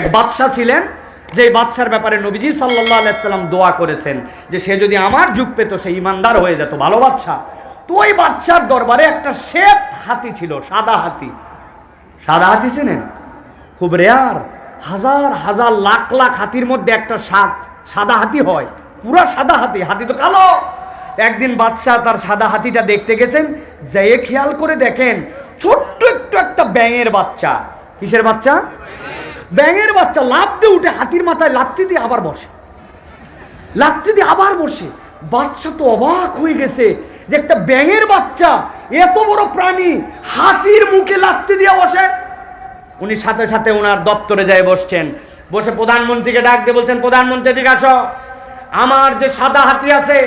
এক বাদশাহ ছিলেন যে বাদশার ব্যাপারে নবীজি সাল্লাহ আলাইসাল্লাম দোয়া করেছেন যে সে যদি আমার যুগ পেত, সে ইমানদার হয়ে যেত, ভালো বাদশা তো ওই বাদশার দরবারে একটা শ্বেত হাতি ছিল, সাদা হাতি। সাদা হাতি চেনেন? খুব রেয়ার হাজার হাজার, লাখ লাখ হাতির মধ্যে একটা সাদা হাতি হয়। পুরা সাদা হাতি হাতি তো কালো। একদিন বাদশাহ তার সাদা হাতিটা দেখতে গেছেন, যেয়ে খেয়াল করে দেখেন, ছোট্ট একটু একটা ব্যাঙের বাচ্চা। কিসের বাচ্চা? ব্যাঙের বাচ্চা লাফ দিয়ে উঠে হাতির মাথায় লাত্তি দিয়ে আবার বসে। লাত্তি দিয়ে আবার বসে। বাচ্চা তো অবাক হয়ে গেছে যে একটা ব্যাঙের বাচ্চা, এত বড় প্রাণী হাতির মুখে লাত্তি দিয়ে বসে। উনি সাথে সাথে ওনার দপ্তরে যায় বসছেন। বসে প্রধানমন্ত্রীকে ডাক দিয়ে বলছেন, প্রধানমন্ত্রী দিকে আসো। আমার যে সাদা হাতি আছে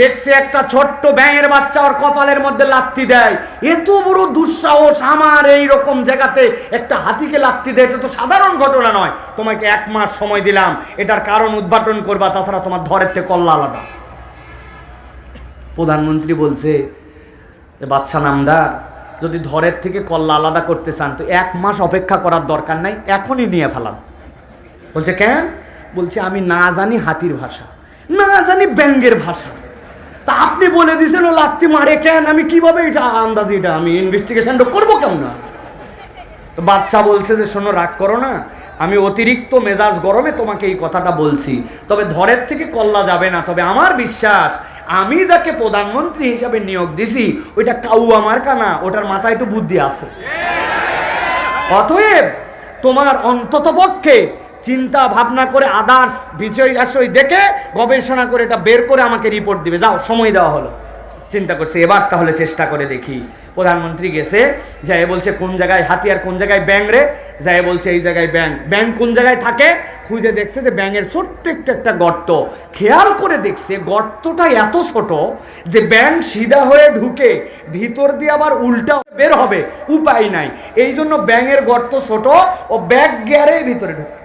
দেখছে একটা ছোট্ট ব্যাঙের বাচ্চা ওর কপালের মধ্যে লাত্তি দেয়। এত বড় দুঃসাহস আমার এই রকম জায়গাতে। একটা হাতিকে লাত্তি দেয়, এটা তো সাধারণ ঘটনা নয়। তোমাকে এক মাস সময় দিলাম, এটার কারণ উদ্ঘাটন করবা, তাছাড়া তোমার ধরের থেকে কল্লা আলাদা। প্রধানমন্ত্রী বলছে বাচ্চা নামদার, যদি ধরের থেকে কল্লা আলাদা করতে চান, তো এক মাস অপেক্ষা করার দরকার নাই, এখনই নিয়ে ফেলাম বলছে, কেন? বলছে, আমি না জানি হাতির ভাষা, না জানি ব্যাঙ্গের ভাষা। তা আপনি বলে দিয়েছেন, ও লাত্তি মারে কেন? আমি কীভাবে এটা আন্দাজি এটা? আমি ইনভেস্টিগেশনটা করব কেমন তো বাচ্চা বলছে যে, শোনো, রাগ করো না। আমি অতিরিক্ত মেজাজ গরমে তোমাকে এই কথাটা বলছি। তবে ধরের থেকে কল্লা যাবে না। তবে আমার বিশ্বাস, আমি যাকে প্রধানমন্ত্রী হিসাবে নিয়োগ দিছি, ওইটা কাউ আমার কানা। ওটার মাথায় একটু বুদ্ধি আছে। অতএব, তোমার অন্তত পক্ষে চিন্তা ভাবনা করে আদার্স বিষয় আসই দেখে গবেষণা করে এটা বের করে আমাকে রিপোর্ট দিবে। যাও, সময় দেওয়া হলো। চিন্তা করছে, এবার তাহলে চেষ্টা করে দেখি। প্রধানমন্ত্রী গেছে, যাই বলছে, কোন জায়গায় হাতিয়ার, কোন জায়গায় ব্যাং রে? যাই বলছে, এই জায়গায় ব্যাং ব্যাং কোন জায়গায় থাকে? খুঁজে দেখছে যে ব্যাঙের ছোট্ট একটু একটা গর্ত। খেয়াল করে দেখছে, গর্তটা এত ছোট যে ব্যাং সিধা হয়ে ঢুকে ভিতর দিয়ে আবার উল্টা বের হবে। উপায় নাই। এই জন্য ব্যাঙের গর্ত ছোট, ও ব্যাগ গিয়ারে ভিতরে ঢুকে।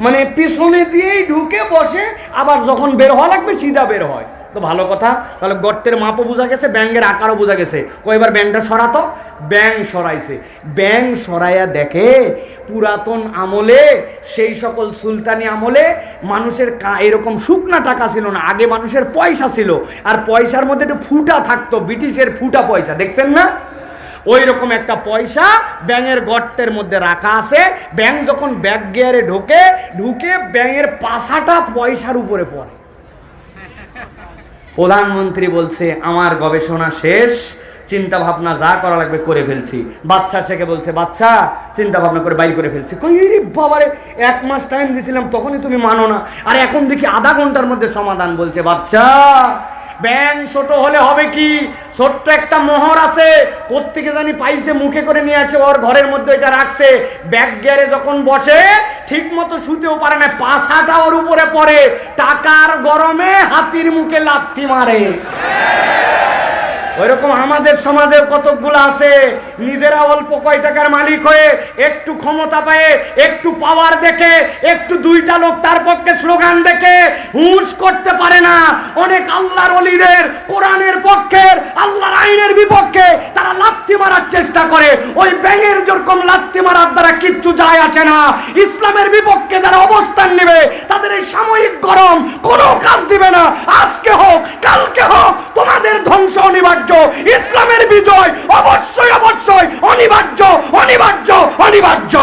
মানে পিছনে দিয়েই ঢুকে বসে, আবার যখন বের হওয়া লাগবে, সিধা বের হয়। তো ভালো কথা। তাহলে গর্তের মাপও বোঝা গেছে, ব্যাঙের আকারও বোঝা গেছে। কয়বার ব্যাংটা সরাতো? ব্যাং সরাইছে। ব্যাং সরাইয়া দেখে, পুরাতন আমলে, সেই সকল সুলতানি আমলে, মানুষের কা- এরকম শুকনা টাকা ছিল না, আগে মানুষের পয়সা ছিল। আর পয়সার মধ্যে একটু ফুটা থাকতো, ব্রিটিশের ফুটা পয়সা, দেখছেন না? ওই রকম একটা পয়সা ব্যাঙের গর্তের মধ্যে রাখা আছে। ব্যাং যখন ব্যাগ গিয়ারে ঢোকে, ঢুকে ব্যাঙের পাশাটা পয়সার উপরে পড়ে। প্রধানমন্ত্রী বলছে, আমার গবেষণা শেষ চিন্তা ভাবনা যা করা লাগবে করে ফেলছি। বাচ্চা শেখে বলছে বাচ্চা চিন্তা ভাবনা করে বাইর করে ফেলছি। কই রে বাবারে, এক মাস টাইম দিয়েছিলাম তখনই তুমি মানো না। আর এখন দেখি আধা ঘণ্টার মধ্যে সমাধান বলছে বাচ্চা ব্যাং ছোট হলে হবে কি? ছোট্ট একটা মোহর আছে, কোত্থেকে জানি পাইছে, মুখে করে নিয়ে আসে, ওর ঘরের মধ্যে এটা রাখছে। ব্যাগ গিয়ারে যখন বসে ঠিক মতো শুতেও পারে না পাশাটা ওর উপরে পড়ে, টাকার গরমে হাতির মুখে লাথি মারে। ওইরকম আমাদের সমাজে কতকগুলো আছে, নিজেরা অল্প কয় টাকার মালিক হয়ে একটু ক্ষমতা পায়ে, একটু পাওয়ার দেখে, একটু দুইটা লোক তার পক্ষে স্লোগান দেখে, হুঁশ করতে পারে না। অনেক আল্লাহর অলিদের, কোরআনের পক্ষের, আল্লাহর আইনের বিপক্ষে তারা লাথি মারার চেষ্টা করে। ওই ব্যাঙের যেরকম লাথি মারার দ্বারা কিচ্ছু যায় আসে না। ইসলামের বিপক্ষে যারা অবস্থান নেবে, তাদের এই সাময়িক গরম কোনো কাজ দিবে না। আজকে হোক, কালকে হোক, তোমাদের ধ্বংস অনিবার্য। ইসলামের বিজয়, অবশ্যই অবশ্যই অনিবার্য অনিবার্য অনিবার্য।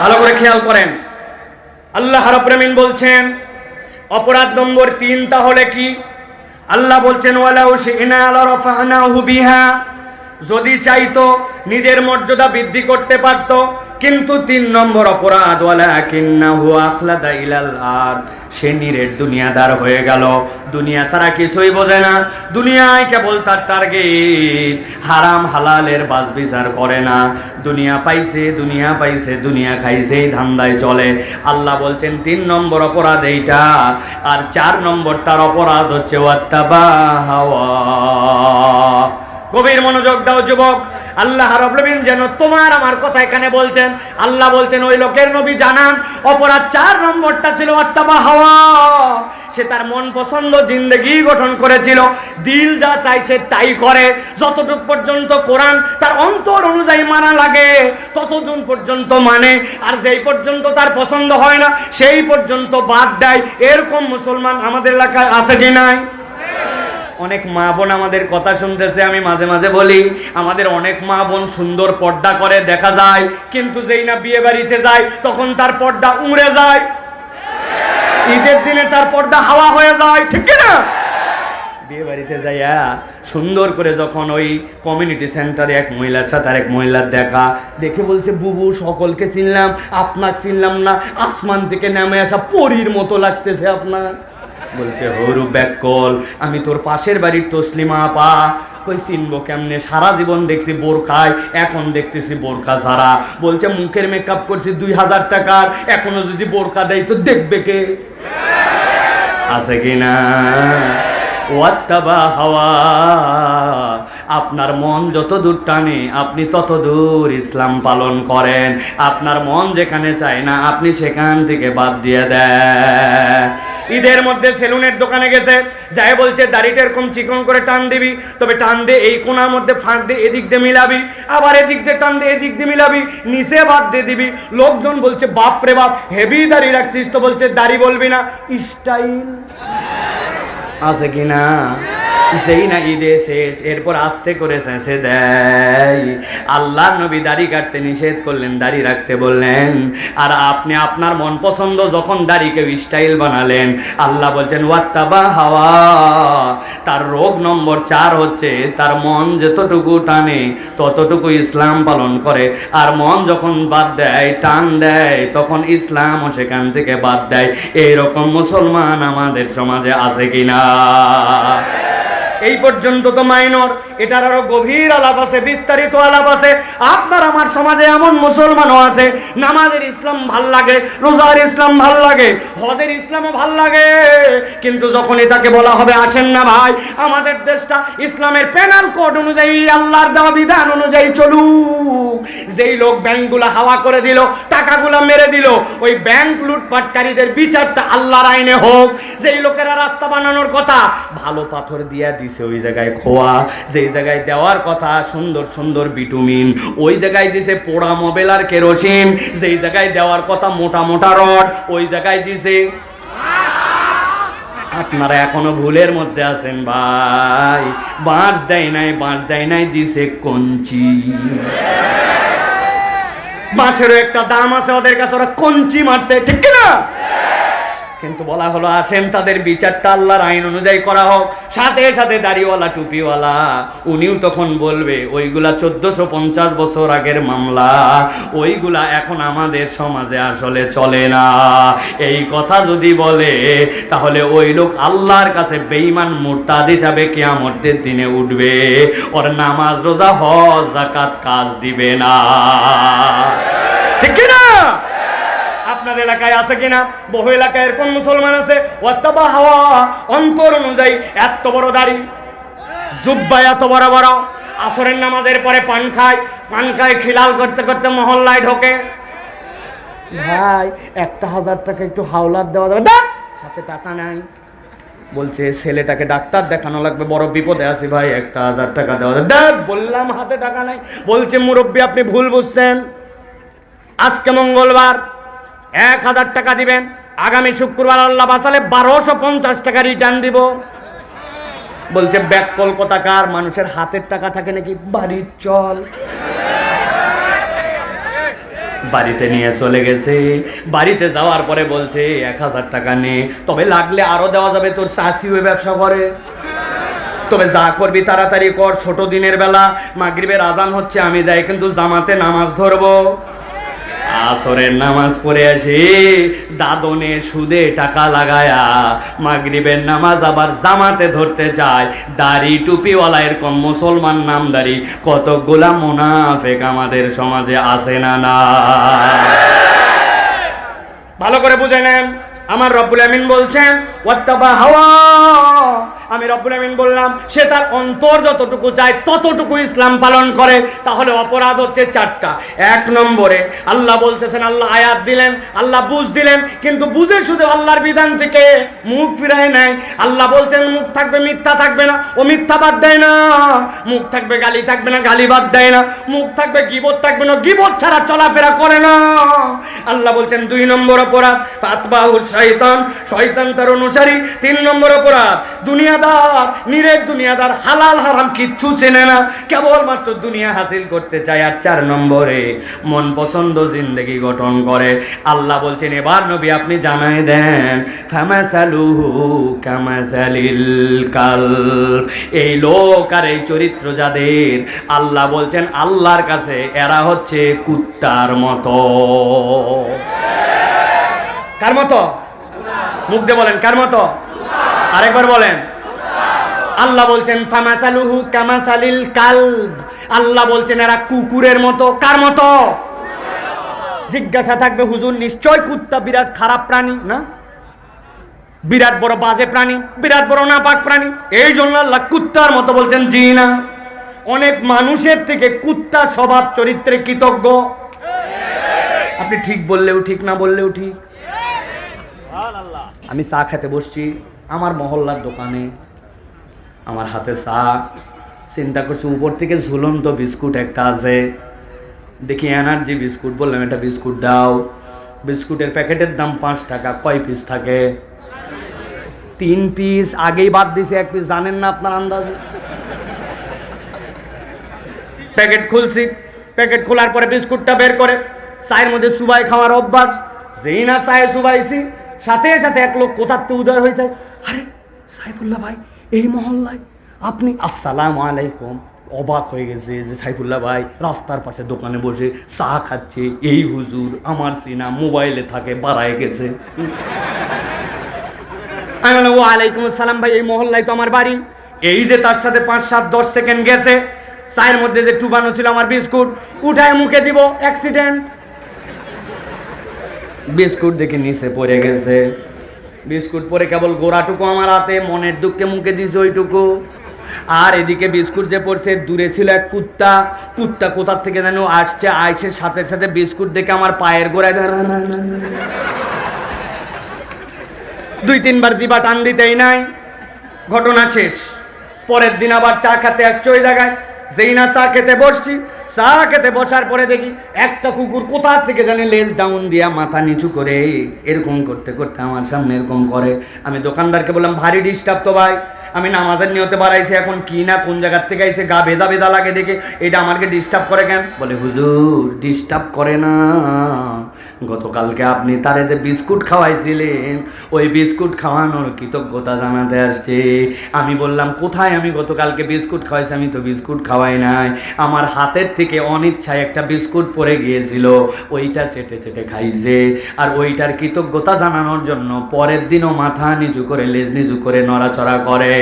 ভালো করে খেয়াল করেন। আল্লাহ রাব্বুল বলছেন, অপরাধ নম্বর তিন তাহলে কি? আল্লাহ বলছেন, ওয়ালাউ শি'না লারাফা'নাহু বিহা। যদি চাইতো, নিজের মর্যাদা বৃদ্ধি করতে পারত, কিন্তু তিন নম্বর অপরাধ আর সে নিরের দুনিয়াদার হয়ে গেল। দুনিয়া ছাড়া কিছুই বোঝে না। দুনিয়ায় কেবল তার টার্গেট হারাম হালালের বাস বিচার করে না। দুনিয়া পাইছে দুনিয়া পাইছে, দুনিয়া খাইছে, এই ধান্দায় চলে। আল্লাহ বলছেন, তিন নম্বর অপরাধ এইটা। আর চার নম্বর তার অপরাধ হচ্ছে ওয়াত্তাবা হাওয়া গভীর মনোযোগ দাও, যুবক। আল্লাহ রবলমিন যেন তোমার আমার কথা এখানে বলছেন। আল্লাহ বলছেন, ওই লোকের নবী জানান, অপরাধ চার নম্বরটা ছিল অত্যাবা হাওয়া। সে তার মন পছন্দ জিন্দগি গঠন করেছিল। দিল যা চাইছে তাই করে। যতটুকু পর্যন্ত কোরআন তার অন্তর অনুযায়ী মানা লাগে ততদিন পর্যন্ত মানে। আর যেই পর্যন্ত তার পছন্দ হয় না, সেই পর্যন্ত বাদ দেয়। এরকম মুসলমান আমাদের এলাকায় আছে কি নাই? অনেক মা বোন আমাদের কথা শুনতেছে, আমি মাঝে মাঝে বলি, আমাদের অনেক মা বোন সুন্দর পর্দা করে, দেখা যায়, কিন্তু যেই না বিয়ে বাড়িতে যায়, তখন তার পর্দা উড়ে যায়। ঈদের দিনে তার পর্দা হাওয়া হয়ে যায়, ঠিক না বিয়ে বাড়িতে যাইয়া সুন্দর করে যখন ওই কমিউনিটি সেন্টারে এক মহিলার সাথে আর এক মহিলার দেখা, দেখে বলছে, বুবু, সকলকে চিনলাম, আপনাকে চিনলাম না, আসমান থেকে নেমে আসা পরীর মতো লাগতেছে আপনার। বলছে, হরু ব্যাকল আমি তোর পাশের বাড়ির তসলিমা পা কই, চিনবো কেমনে? সারা জীবন দেখছি বোরখায়, এখন দেখতেছি বোরখা ছাড়া। বলছে, মুখের মেকআপ করছি দুই হাজার টাকার, এখনও যদি বোরখা দেয় তো দেখবে কে? আছে কিনা ওয়াত্তাবা হাওয়া। আপনার মন যত দূর টানে, আপনি তত দূর ইসলাম পালন করেন। আপনার মন যেখানে চায় না, আপনি সেখান থেকে বাদ দিয়ে দেন। ঈদের মধ্যে সেলুনের দোকানে গেছে যাই বলছে দাড়িটা এরকম চিকন করে টান দিবি, তবে টান দিয়ে এই কোনার মধ্যে ফাঁক দিয়ে এদিক দিয়ে মিলাবি, আবার এদিক দিয়ে টান দিয়ে এদিক দিয়ে মিলাবি, নিচে বাদ দিয়ে দিবি। লোকজন বলছে বাপ রে বাপ হেভি দাড়ি রাখছিস তো, বলছে, দাড়ি বলবি না স্টাইল আছে কিনা যেই না ঈদে শেষ, এরপর আস্তে করে শেষে দেয়। আল্লাহ নবী দাড়ি কাটতে নিষেধ করলেন, দাড়ি রাখতে বললেন। আর আপনি আপনার মন পছন্দ যখন দাড়িকে স্টাইল বানালেন, আল্লাহ বলছেন, ওয়াত্তাবা হাওয়া। তার রোগ নম্বর চার হচ্ছে, তার মন যতটুকু টানে, ততটুকু ইসলাম পালন করে। আর মন যখন বাদ দেয়, টান দেয়, তখন ইসলামও সেখান থেকে বাদ দেয়। এইরকম মুসলমান আমাদের সমাজে আছে কিনা? এই পর্যন্ত তো মাইনর। এটার আরও গভীর আলাপ আছে, বিস্তারিত আলাপ আছে। আপনার আমার সমাজে এমন মুসলমানও আছে, নামাজের ইসলাম ভালো লাগে, রোজার ইসলাম ভালো লাগে, হজের ইসলামও ভালো লাগে। কিন্তু যখন এটাকে বলা হবে, আসেন না ভাই, আমাদের দেশটা ইসলামের প্যানাল কোড অনুযায়ী, আল্লাহর দেওয়া বিধান অনুযায়ী চলুক। যেই লোক ব্যাংকগুলো হাওয়া করে দিল, টাকাগুলো মেরে দিল, ওই ব্যাংক লুটপাটকারীদের বিচারটা আল্লাহর আইনে হোক। যেই লোকেরা রাস্তা বানানোর কথা, ভালো পাথর দিয়া দিছে ওই জায়গায় খোয়া, যেই জায়গায় দেওয়ার কথা, সুন্দর সুন্দর বিটুমিন ওই জায়গায় দিছে পোড়া মোবেল আর কেরোসিন, যেই জায়গায় দেওয়ার কথা মোটা মোটা রড, ওই জায়গায় দিছে। আপনারা এখনও ভুলের মধ্যে আছেন ভাই। বাঁশ দেয় নাই, বাঁশ দেয় নাই, দিছে কঞ্চি। বাঁশেরও একটা দাম আছে, ওদের কাছে ওরা কঞ্চি মারছে, ঠিক না কিন্তু বলা হলো আসেন তাদের বিচারটা আল্লাহর আইন অনুযায়ী করা হোক। সাথে সাথে দাড়িওয়ালা, টুপিওয়ালা, উনিও তখন বলবে, ওইগুলা চোদ্দশো পঞ্চাশ বছর আগের মামলা। ওইগুলা এখন আমাদের সমাজে আসলে চলে না। এই কথা যদি বলে, তাহলে ওই লোক আল্লাহর কাছে বেইমান মুরতাদ হিসাবে কেয়ামতের দিনে উঠবে। ওর নামাজ, রোজা, হজ জাকাত কাজ দিবে না। আপনার এলাকায় আছে কিনা? বহু এলাকায় এরকম মুসলমান আছে। ওয়াত্তাবা হাওয়া অন্তর অনুযায়ী এত বড় দাড়ি। জুব্বা এত বড় বড়। আসরের নামাজের পরে পান খায়। পান খায় খিলাল করতে করতে মহল্লায় ঢোকে। ভাই একটা হাজার টাকা একটু হাওলাত দেওয়া যাবে। দেখ, হাতে টাকা নাই। বলছে ছেলেটাকে ডাক্তার দেখানো লাগবে বড় বিপদে আছি ভাই একটা হাজার টাকা দেওয়া যাবে। দেখ বললাম হাতে টাকা নাই। বলছে মুরব্বী আপনি ভুল বুঝছেন। আজকে মঙ্গলবার। এক হাজার টাকা দিবেন। আগামী শুক্রবার আল্লাহ বাসালে বারোশো পঞ্চাশ টাকা রিটার্ন দিব। বলছে ব্যাক কলকাতাকার মানুষের হাতের টাকা থাকে নাকি? বাড়ির চল। বাড়িতে নিয়ে চলে গেছে। বাড়িতে যাওয়ার পরে বলছে, এক হাজার টাকা নে। তবে লাগলে আরও দেওয়া যাবে, তোর চাষি ওই ব্যবসা করে। তবে যা করবি তাড়াতাড়ি কর, ছোট দিনের বেলা। মাগরিবের আজান হচ্ছে, আমি যাই, কিন্তু জামাতে নামাজ ধরবো। আসরের নামাজ পড়ে আসি, দাদনে সুদে টাকা লাগায়া, মাগরিবের নামাজ আবার জামাতে ধরতে যায় দাড়ি টুপিওয়ালা এরকম মুসলমান নামদারি কতগুলা মুনাফেক আমাদের সমাজে আসে না না। ভালো করে বুঝে নেন, আমার রব্বুল আমিন বলছেন ওয়াত্তাবা হাওয়া। আমি রব্বুল আমিন বললাম, সে তার অন্তর যতটুকু চায় ততটুকু ইসলাম পালন করে। তাহলে অপরাধ হচ্ছে চারটা। এক নম্বরে, আল্লাহ বলতেছেন, আল্লাহ আয়াত দিলেন, আল্লাহ বুঝ দিলেন, কিন্তু বুঝে শুধু আল্লাহর বিধান থেকে মুখ ফিরায় নেয় আল্লাহ বলছেন, মুখ থাকবে মিথ্যা থাকবে না, ও মিথ্যা বাদ দেয় না। মুখ থাকবে গালি, থাকবে না গালি বাদ দেয় না। মুখ থাকবে গিবত, থাকবে না গিবত ছাড়া চলাফেরা করে না। আল্লাহ বলছেন, দুই নম্বর অপরাধ ফাতবাহু শয়তান। শয়তান তার অনুসারী। তিন নম্বর অপরাধ দুনিয়াদার, নিরেক দুনিয়াদার, হালাল হারাম কিচ্ছু চেনে না। কেবলমাত্র দুনিয়া হাসিল করতে চায় আর চার নম্বরে মন পছন্দ জিন্দগি গঠন করে। আল্লাহ বলছেন, এবার নবী, আপনি জানাই দেন, ফামাসালুহু কামাসালিল কাল এই লোক আর এই চরিত্র যাদের, আল্লাহ বলছেন, আল্লাহর কাছে এরা হচ্ছে কুত্তার মতো। কার মতো? মুখ দিয়ে বলেন, কার মতো? আরেকবার বলেন। আল্লাহ বলছেন, ফামাসালুহু কামাসালিল কালব। আল্লাহ বলছেন, এরা কুকুরের মতো। কার মতো? জিজ্ঞাসা থাকবে, হুজুর, নিশ্চয় কুত্তা বিরাট খারাপ প্রাণী, না? বিরাট বড় বাজে প্রাণী, বিরাট বড় নাপাক প্রাণী। এই জন্য আল্লাহ কুত্তার মতো বলছেন, জি না। অনেক মানুষের থেকে কুত্তা স্বভাব চরিত্রে কৃতজ্ঞ। আপনি ঠিক বললেও ঠিক, না বললেও ঠিক। আমি চা খেতে বসছি। আমার মহল্লার দোকানে, আমার হাতে চা, চিন্তা করছি উপর থেকে ঝুলন্ত বিস্কুট একটা আছে। দেখি এনার্জি বিস্কুট, বললাম এটা বিস্কুট দাও। বিস্কুটের প্যাকেটের দাম পাঁচ টাকা, কয় পিস থাকে? তিন পিস আগেই বাদ দিছে এক পিস জানেন না আপনার আন্দাজে? প্যাকেট খুলছি, প্যাকেট খোলার পরে বিস্কুটটা বের করে, চায়ের মধ্যে সুবাই খাওয়ার অভ্যাস। যেই না চায়ে সুবাইছি, সাথে সাথে এক লোক কোথার তো উদয় হয়ে যায় আরে, সাইফুল্লাহ ভাই, এই মহল্লায়। আপনি আসসালাম আলাইকুম। অবাক হয়ে গেছে যে সাইফুল্লাহ ভাই রাস্তার পাশে দোকানে বসে চা খাচ্ছে। এই হুজুর আমার সিনা মোবাইলে থাকে, বাড়ায় গেছে। আমি বললাম ও আলাইকুম আসসালাম ভাই, এই মহল্লায় তো আমার বাড়ি। এই যে তার সাথে পাঁচ সাত দশ সেকেন্ড গেছে, চায়ের মধ্যে যে টুবানো ছিল আমার বিস্কুট, উঠায় মুখে দিব অ্যাক্সিডেন্ট বিস্কুট দেখে নিচে পড়ে গেছে। বিস্কুট পরে কেবল গোড়াটুকু আমার হাতে, মনের দুঃখে মুখে দিছে ওইটুকু। আর এদিকে বিস্কুট যে পড়ছে, দূরে ছিল এক কুত্তা। কুত্তা কোথার থেকে যেন আসছে, আইসে সাথে সাথে বিস্কুট দেখে আমার পায়ের গোড়ায়। দুই তিনবার দিবা টান দিতেই নাই। ঘটনা শেষ। পরের দিন আবার চা খেতে আসছে ওই জায়গায়। যেই না চা খেতে বসছি, চা খেতে বসার পরে দেখি একটা কুকুর কোথা থেকে জানি লেজ ডাউন দিয়া মাথা নিচু করে। এরকম করতে করতে আমার সামনে এরকম করে। আমি দোকানদারকে বললাম, ভারী ডিস্টার্ব তো ভাই। আমি নামাজের নিয়তে বাড়াইছি, এখন কি না, কোন জায়গার থেকে আইছে, গা ভেজা ভেজা লাগে দেখে, এটা আমাকে ডিস্টার্ব করে কেন? বলে, হুজুর ডিস্টার্ব করে না। গতকালকে আপনি তারে যে বিস্কুট খাওয়াইছিলেন, ওই বিস্কুট খাওয়ানোর কৃতজ্ঞতা জানাতে আসছে। আমি বললাম, কোথায় আমি গতকালকে বিস্কুট খাওয়াইছি? আমি তো বিস্কুট খাওয়াই নাই। আমার হাতের থেকে অনিচ্ছায় একটা বিস্কুট পড়ে গিয়েছিল। ওইটা চেটে চেটে খাইছে। আর ওইটার কৃতজ্ঞতা জানানোর জন্য পরের দিনও মাথা নিচু করে, লেজ নিচু করে নড়াচড়া করে।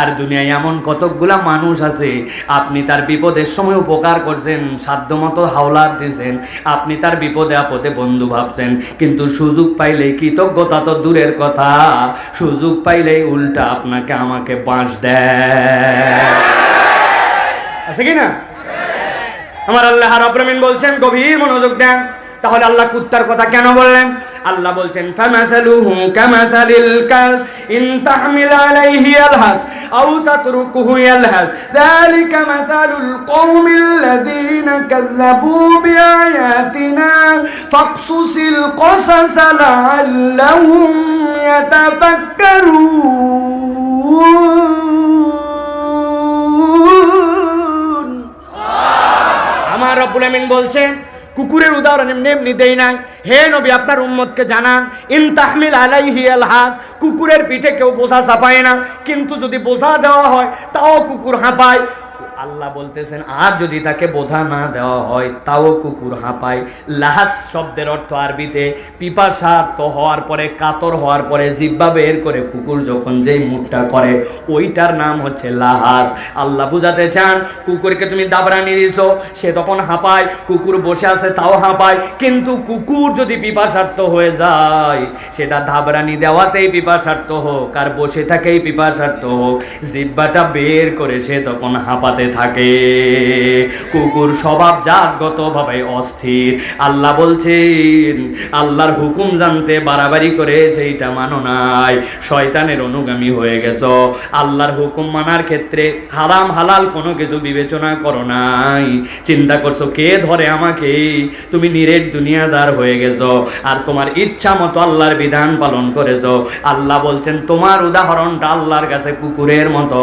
আর দুনিয়ায় এমন কতকগুলা মানুষ আছে, আপনি তার বিপদের সময় উপকার করছেন, সাধ্যমতো হাওলাত দিয়েছেন আপনি তার বিপদে আপদে বন্ধু ভাবছেন, কিন্তু সুযোগ পাইলেই কৃতজ্ঞতা তো দূরের কথা, সুযোগ পাইলেই উল্টা আপনাকে আমাকে বাঁশ দেয়। আছে কি না? আমার আল্লাহ রব্রমিন বলছেন, গভীর মনোযোগ দেন। তাহলে আল্লাহ কুত্তার কথা কেন বললেন? আল্লাহ বলছেন ফামাসালুহু কামাসালিল কাল ইন তাহমিল আলাইহি ইয়ালহাস আও তাতরুকুহু ইয়ালহাস। যালিকা মাসালুল কওমিল্লাযীনা কাযযাবু বিআয়াতিনা ফাকসুসিল কসাস লাআল্লাহুম ইয়াতাফাক্কারুন। আমার রব্বুল আমিন বলছেন কুকুরের উদাহরণ এমনি এমনি দেই নাই। হে নবী, আপনার উম্মতকে জানান, ইন তাহমিল আলাইহি আলহাস কুকুরের পিঠে কেউ বোঝা চাপায় না। কিন্তু যদি বোঝা দেওয়া হয়, তাও কুকুর হাঁপায়। আল্লাহ বলতেছেন, আর যদি তাকে বোধা না দেওয়া হয়, তাও কুকুর হাঁপায়। লাহাস শব্দের অর্থ আরবিতে, পিপাসার্ত হওয়ার পরে, কাতর হওয়ার পরে জিব্বা বের করে কুকুর যখন যেই মুখটা করে, ওইটার নাম হচ্ছে লাহাস। আল্লাহ বুঝাতে চান, কুকুরকে তুমি দাবরানি দিছো, সে তখন হাঁপায়, কুকুর বসে আছে তাও হাঁপায়, কিন্তু কুকুর যদি পিপাসার্থ হয়ে যায়, সেটা ধাবরানি দেওয়াতেই পিপাসার্থ হোক, আর বসে থাকেই পিপাসার্থ হোক। জিব্বাটা বের করে সে তখন হাঁপাতে থাকে। কুকুর স্বভাব জাতগতভাবে অস্থির। আল্লাহ বলছেন, আল্লাহর হুকুম জানতে বাড়াবাড়ি করে সেইটা মানো নাই। শয়তানের অনুগামী হয়ে গেছো। আল্লাহর হুকুম মানার ক্ষেত্রে হারাম হালাল কোনো কিছু বিবেচনা করো নাই। চিন্তা করছ, কে ধরে আমাকে? তুমি নিরেট দুনিয়াদার হয়ে গেছ আর তোমার ইচ্ছা মতো আল্লাহর বিধান পালন করেছ। আল্লাহ বলছেন, তোমার উদাহরণটা আল্লাহর কাছে কুকুরের মতো।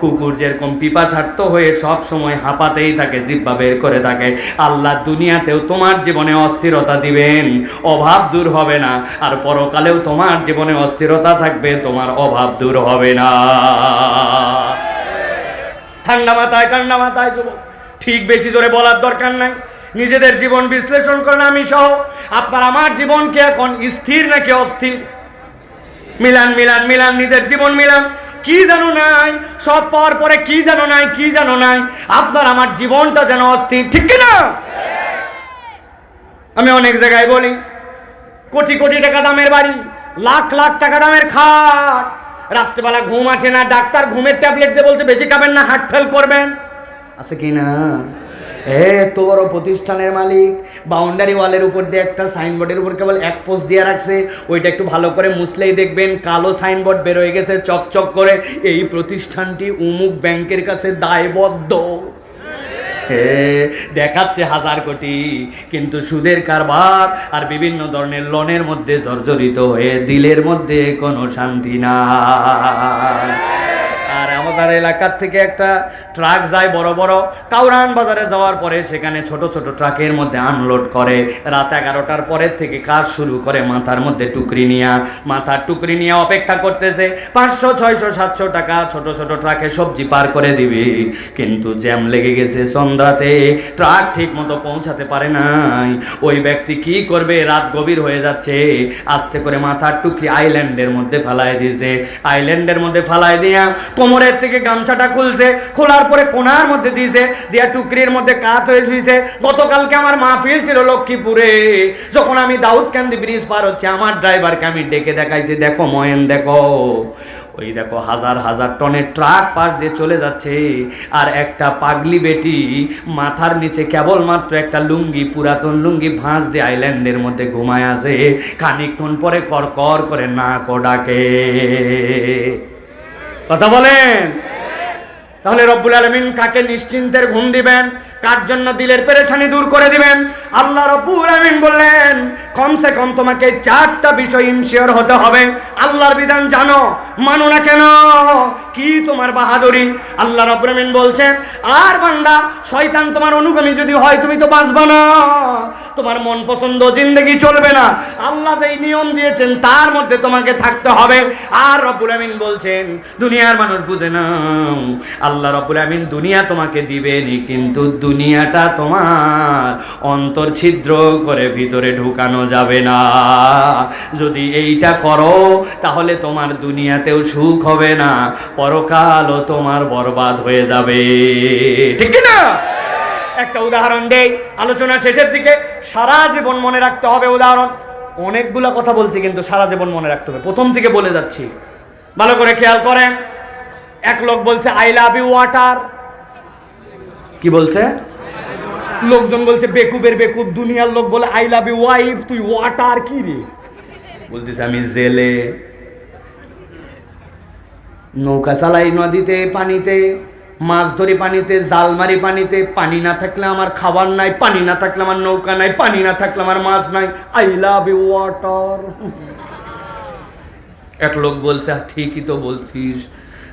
কুকুর যেরকম পিপাসার্থ হয়ে সব সময় হাঁপাতেই থাকে, জিব্বা বের করে থাকে। আল্লাহ দুনিয়াতেও তোমার জীবনে অস্থিরতা দিবেন, অভাব দূর হবে না। আর পরকালেও তোমার জীবনে অস্থিরতা থাকবে, তোমার অভাব দূর হবে না। ঠান্ডা মাথায় ঠান্ডা মাথায়, যুবক। ঠিক বেশি জোরে বলার দরকার নাই। নিজেদের জীবন বিশ্লেষণ করেন আমি সহ। আপনার আমার জীবনকে এখন স্থির নাকি অস্থির? মিলান মিলান মিলান, নিজের জীবন মিলান। কি জানো নাই, সব পাওয়ার পরে কি জানো নাই, কি জানো নাই, আপনার আমার জীবনটা যেন অস্থির, ঠিক না আমি অনেক জায়গায় বলি, কোটি কোটি টাকা দামের বাড়ি, লাখ লাখ টাকা দামের খাট, রাত্রেবেলা ঘুম আছে না, ডাক্তার ঘুমের ট্যাবলেট দিয়ে বলছে, বেশি খাবেন না, হার্ট ফেল করবেন। আছে কি না? এ তো বড় প্রতিষ্ঠানের মালিক। বাউন্ডারি ওয়ালের উপর দিয়ে একটা সাইনবোর্ডের উপর কেবল এক পোস্ট দিয়ে রাখছে। ওইটা একটু ভালো করে মুছলেই দেখবেন, কালো সাইনবোর্ড বের হয়ে গেছে চকচক করে। এই প্রতিষ্ঠানটি উমুক ব্যাংকের কাছে দায়বদ্ধ। দেখাচ্ছে হাজার কোটি, কিন্তু সুদের কারবার আর বিভিন্ন ধরনের লোনের মধ্যে জর্জরিত হয়ে দিলের মধ্যে কোনো শান্তি না আমাদের এলাকার থেকে একটা ট্রাক যায় বড় বড়। কাউরান বাজারে যাওয়ার পরে সেখানে ছোট ছোট ট্রাকের মধ্যে আনলোড করে। রাত এগারোটার পরের থেকে কাজ শুরু করে মাথার মধ্যে টুকরি নিয়া। মাথার টুকরি নিয়ে অপেক্ষা করতেছে, পাঁচশো, ছয়শো, সাতশো টাকা ছোট ছোট ট্রাকে সবজি পার করে দিবে। কিন্তু জ্যাম লেগে গেছে সন্ধ্যাতে, ট্রাক ঠিক মতো পৌঁছাতে পারে নাই। ওই ব্যক্তি কি করবে? রাত গভীর হয়ে যাচ্ছে। আস্তে করে মাথার টুকরি আইল্যান্ডের মধ্যে ফালাই দিয়েছে। আইল্যান্ডের মধ্যে ফালাই দিয়া কোমরের থেকে গামছাটা খুলছে, খোলার পরে কোনার মধ্যে দিয়েছে, দিয়া টুকরির মধ্যে কাত হয়ে শুয়েছে গতকালকে আমার মাহফিল ছিল লক্ষ্মীপুরে। যখন আমি দাউদকান্দি ব্রিজ পার হচ্ছে, আমার ড্রাইভারকে আমি ডেকে দেখাইছি, দেখো ময়েন দেখো, ওই দেখো হাজার হাজার টনের ট্রাক পাশ দিয়ে চলে যাচ্ছে। আর একটা পাগলি বেটি মাথার নিচে কেবলমাত্র একটা লুঙ্গি, পুরাতন লুঙ্গি ভাঁজ দিয়ে আইল্যান্ডের মধ্যে ঘুমায় আছে। খানিকক্ষণ পরে কর কর করে নাক ও ডাকে। কথা বলেন। তাহলে রব্বুল আলমিন কাকে নিশ্চিন্তের ঘুম দিবেন? কার জন্য দিলের পেরেশানি দূর করে দিবেন? আল্লাহ রব্বুল আলমিন বললেন, কমসে কম তোমাকে চারটা বিষয় ইনশিওর হতে হবে। আল্লাহর বিধান জানো, মানো না কেন? কি তোমার বাহাদুরি? আল্লাহ রব্বুল আলমিন বলছেন, আর বান্দা, শয়তান তোমার অনুগামী যদি হয়, তুমি তো বাঁচবা না। তোমার মন পছন্দ, জিন্দগি চলবে না। আল্লাহ যেই নিয়ম দিয়েছেন, তার মধ্যে তোমাকে থাকতে হবে। আর রব্বুল আমিন বলছেন, দুনিয়ার মানুষ বুঝে না আল্লাহ রব্বুল আমিন দুনিয়া তোমাকে দিবেনি কিন্তু দুনিয়াটা তোমার অন্তর ছিদ্র করে ভিতরে ঢুকানো যাবে না। যদি এইটা করো, তাহলে তোমার দুনিয়াতেও সুখ হবে না, পরকালও তোমার বরবাদ হয়ে যাবে। ঠিক না একটা উদাহরণ দেই, আলোচনা শেষের দিকে, সারা জীবন মনে রাখতে হবে উদাহরণ। অনেকগুলো কথা বলছি, কিন্তু সারা জীবন মনে রাখতে হবে। প্রথম থেকে বলে যাচ্ছি। ভালো করে খেয়াল করেন। এক লোক বলছে আই লাভ ইউ ওয়াটার কি বলছে? লোকজন বলছে বেকুবের বেকুব দুনিয়ার লোক বলে আই লাভ ইউ ওয়াইফ তুই ওয়াটার কি রে? বলতেছে আমি জেলে। নৌকা চালাই নদীতে পানিতে মাছ ধরি পানিতে জাল মারি পানিতে পানি না থাকলে আমার খাবার নাই পানি না থাকলে আমার নৌকা নাই পানি না থাকলে আমার মাছ নাই। আই লাভ ইউ ওয়াটার এক লোক বলছে "হ্যাঁ, ঠিকই তো বলছিস।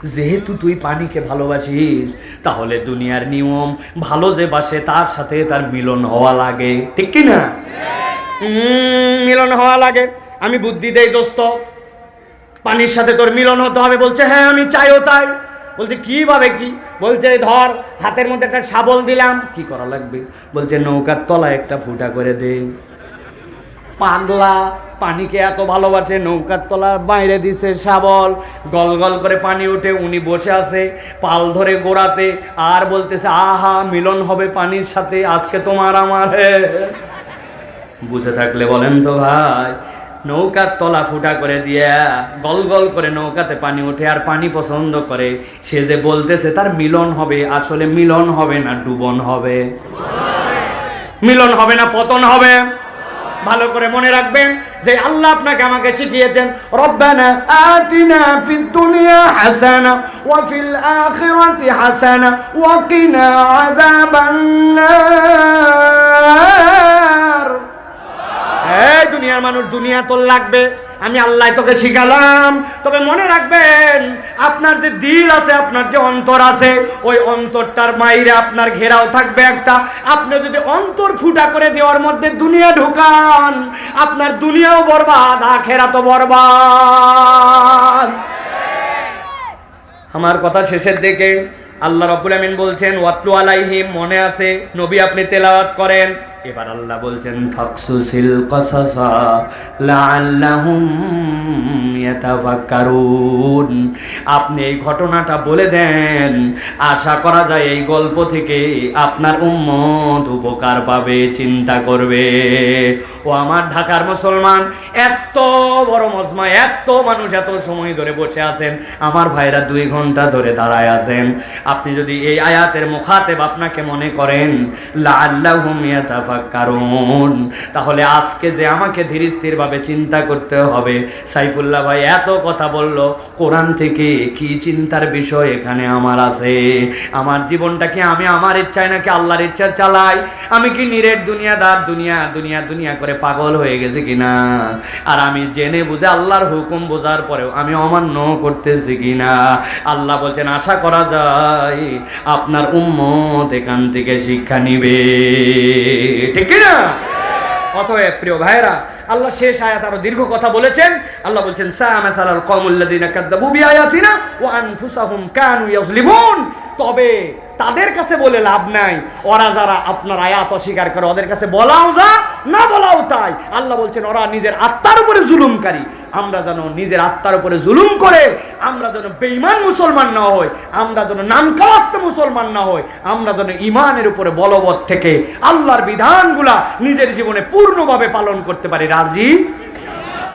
যেহেতু তুই পানিকে ভালোবাসিস, তাহলে দুনিয়ার নিয়ম ভালো যে বাসে, তার সাথে তার মিলন হওয়া লাগে। ঠিক কি না মিলন হওয়া লাগে। আমি বুদ্ধি দেই, দোস্ত। পানির সাথে তোর মিলন হতে হবে। বলছে হ্যাঁ আমি চাইও তাই। বলছে কীভাবে কি? বলছে ধর, হাতের মধ্যে একটা শাবল দিলাম। কি করা লাগবে? বলছে, নৌকার তলায় একটা ফুটা করে দে। পাগলা, পানিকে এত ভালোবাসে, নৌকার তলার বাইরে দিছে শাবল। গল গল করে পানি উঠে উনি বসে আছে পাল ধরে গোড়াতে আর বলতেছে, আহা, মিলন হবে পানির সাথে, আজকে তোমার আমার। বুঝে থাকলে বলেন তো ভাই, নৌকার তলা ফুটা করে দিয়া গল গল করে নৌকাতে পানি ওঠে আর পানি পছন্দ করে। সে যে বলতেছে, তার মিলন হবে। আসলে মিলন হবে না, ডুবন হবে। মিলন হবে না, পতন হবে। ভালো করে মনে রাখবেন যে আল্লাহ আপনাকে আমাকে শিখিয়েছেন, রব্বানা আতিনা ফিদ দুনিয়া হাসানা ওয়া ফিল আখিরাতি হাসানা ওয়া কিনা আযাবান নার এই দুনিয়ার মানুষ দুনিয়া তো লাগবে। আমি আল্লাহ তোকে শিখালাম। তবে মনে রাখবেন, আপনার যে দিল আছে, আপনার যে অন্তর আছে, ওই অন্তরটার মাইরে আপনার ঘেরাও থাকবে একটা। আপনি যদি অন্তর ফুটা করে দেওয়ার মধ্যে দুনিয়া ঢুকান, আপনার দুনিয়াও বরবাদ আখেরা তো বরবাদ। আমার কথা শেষের দিকে আল্লাহ রব্বুল আমিন বলছেন, ওয়াতলু আলাইহিম, মনে আছে নবী আপনি তেলাওয়াত করেন। এবার আল্লাহ বলছেন, ফাকসুসিল কাসাসা লাআল্লাহুম ইয়াতাফাক্কারুন। আপনি এই ঘটনাটা বলে দেন, আশা করা যায় এই গল্প থেকে আপনার উম্মত উপকার পাবে, চিন্তা করবে। ও আমার ঢাকার মুসলমান, এত বড় মজমা, এত মানুষ এত সময় ধরে বসে আছেন, আমার ভাইরা দুই ঘণ্টা ধরে দাঁড়ায় আছেন। আপনি যদি এই আয়াতের মুখাতেব আপনাকে মনে করেন, লাআল্লাহুম ইয়াতাফাক্কারুন। তাহলে আজকে যে আমাকে ধীর স্থির ভাবে চিন্তা করতে হবে, সাইফুল্লাহ ভাই এত কথা বলল, কোরআন থেকে কি চিন্তার বিষয় এখানে আমার আছে? আমার আমি আমার ইচ্ছায় নাকি আল্লাহর ইচ্ছা চালাই? আমি কি নিরেট দুনিয়াদার, দুনিয়া দুনিয়া দুনিয়া করে পাগল হয়ে গেছি কিনা? আর আমি জেনে বুঝে আল্লাহর হুকুম বোঝার পরেও আমি অমান্য করতেছি কিনা? আল্লাহ বলছেন, আশা করা যায়, আপনার উম্মত এখান থেকে শিক্ষা নিবে। ঠিক না অতএব প্রিয় ভাইরা আল্লাহ শেষ আয়াত আরও দীর্ঘ কথা বলেছেন। আল্লাহ বলছেন সামাথালাল কওমুল্লাযিনা কাযযাবু বিআয়াতিনা ওয়া আনফুসাহুম কানু ইয়াজলিমুন তবে তাদের কাছে বলে লাভ নাই। ওরা যারা আপনার আয়াত অস্বীকার করে, ওদের কাছে বলাও যা, না বলাও তাই। আল্লাহ বলছেন, ওরা নিজের আত্মার উপরে জুলুমকারী। আমরা যেন নিজের আত্মার উপরে জুলুম করে, আমরা যেন বেঈমান মুসলমান না হই, আমরা যেন নামকাস্ত মুসলমান না হই, আমরা যেন ইমানের উপরে বলবৎ থেকে আল্লাহর বিধানগুলা নিজের জীবনে পূর্ণভাবে পালন করতে পারি। রাজি?